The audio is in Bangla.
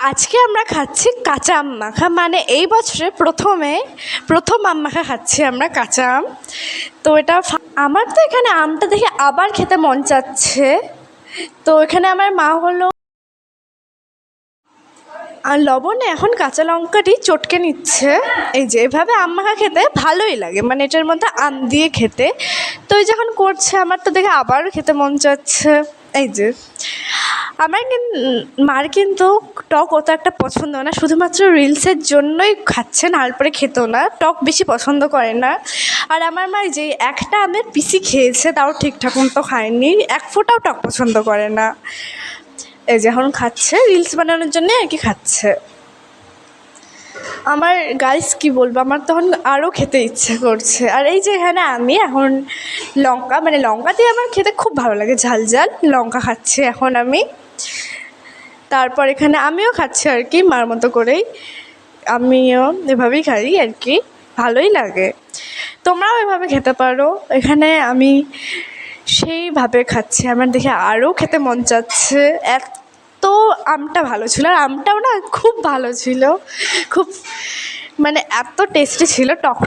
আজকে আমরা খাচ্ছি কাঁচা আম মাখা। মানে এই বছরে প্রথমে প্রথম আম মাখা খাচ্ছি আমরা, কাঁচা আম। তো এটা আমার তো এখানে আমটা দেখে আবার খেতে মন চাচ্ছে। তো এখানে আমার মা হলো আর লবণে এখন কাঁচা লঙ্কাটি চটকে নিচ্ছে। এই যে, এভাবে আম মাখা খেতে ভালোই লাগে। মানে এটার মধ্যে আম দিয়ে খেতে। তো এই যখন করছে, আমার তো দেখে আবারও খেতে মন চাচ্ছে। এই যে আমার মার কিন্তু টক অত একটা পছন্দ না। শুধুমাত্র রিলসের জন্যই খাচ্ছে না আর পরে খেত না। টক বেশি পছন্দ করে না। আর আমার মা যে একটা আমের পিসি খেয়েছে, তাও ঠিকঠাক মতো খায়নি। এক ফোঁটাও টক পছন্দ করে না। এই যে এখন খাচ্ছে রিলস বানানোর জন্য আর কি খাচ্ছে। আমার গাইস কি বলব, আমার তখন আরও খেতে ইচ্ছে করছে। আর এই যে এখানে আমি এখন লঙ্কা মানে লঙ্কা দিয়ে আমার খেতে খুব ভালো লাগে, ঝাল ঝাল। লঙ্কা খাচ্ছি এখন আমি। তারপর এখানে আমিও খাচ্ছি আর কি, মার মতো করেই। আমিও এভাবেই খাই আর কি, ভালোই লাগে। তোমরাও এভাবে খেতে পারো। এখানে আমি সেইভাবে খাচ্ছি। আমার দেখে আরও খেতে মন চাচ্ছে। এত আমটা ভালো ছিল। আর আমটাও না খুব ভালো ছিল। খুব মানে এত টেস্টি ছিল টক